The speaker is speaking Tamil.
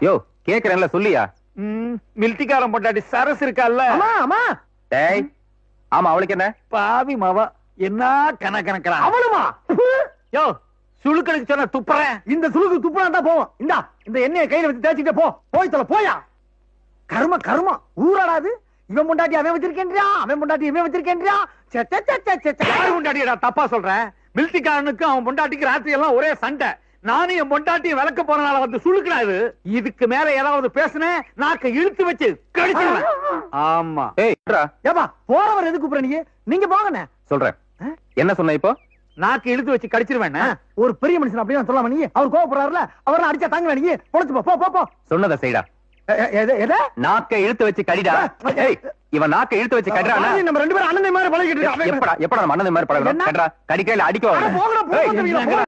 யோ கேக்குறேன்ல சொல்லியா? மில்டிக்காரன் பொண்டாட்டி சரஸ் ஆமா டேய் ஆமா அவளுக்கு என்ன? பாவி மாவா என்ன கணக்கணக்கிறான் அவளுமா? யோ சுழுக்கனுக்கு சொன்ன துப்புறேன் இந்த சுழுக்கு துப்புனா தான் போவோம். இந்தா இந்த எண்ணெயை கையில வச்சு தேய்ச்சிட்டு போ. போய் தொலை போயா. கர்ம கர்ம ஊராடாது இவன் முண்டாட்டி அவன் வச்சிருக்கேன்றியா? அவன் முண்டாட்டி இவன் வச்சிருக்கேன்றியா? சே, சே, சே. யாரு பொண்டாட்டியடா தப்பா சொல்றேன் மில்டிக்காரனுக்கும் அவன் பொண்டாட்டிக்கு ராத்திரி எல்லாம் ஒரே சண்டை. நானும் என் பொண்டாட்டியும் விளக்க போறனால வந்து சுழுக்கிறாது இதுக்கு மேல ஏதாவது பேசுனேன் நாக்க இழுத்து வச்சு கடிச்சிருவேன். ஆமா. ஏய் ஏப்பா போறவர் எதுக்கு கூப்பிடுற நீங்க நீங்க போங்கண்ணே. சொல்றேன்? என்ன சொன்ன இப்போ? நாக்கு இழுத்து வச்சு கடிச்சிருவேன் ஒரு பெரிய மனுஷன் அப்படியே சொல்லாம நீ. அவர் கோவப்படுறாருல அவர் அடிச்சா தாங்க நீ. பொழைச்சு போ, போ போ சொன்னதை செய்டா. நாக்க இழுத்து வச்சு கடிடா. இவன் நாக்க இழுத்து வச்சு கடிறானா நம்ம ரெண்டு பேரும் அண்ணன் மாதிரி பழகிட்டு. எப்படா எப்படா நம்ம அண்ணன் மாதிரி பழகணும் என்ன? கடிறா கடிக்கையில அடிக்க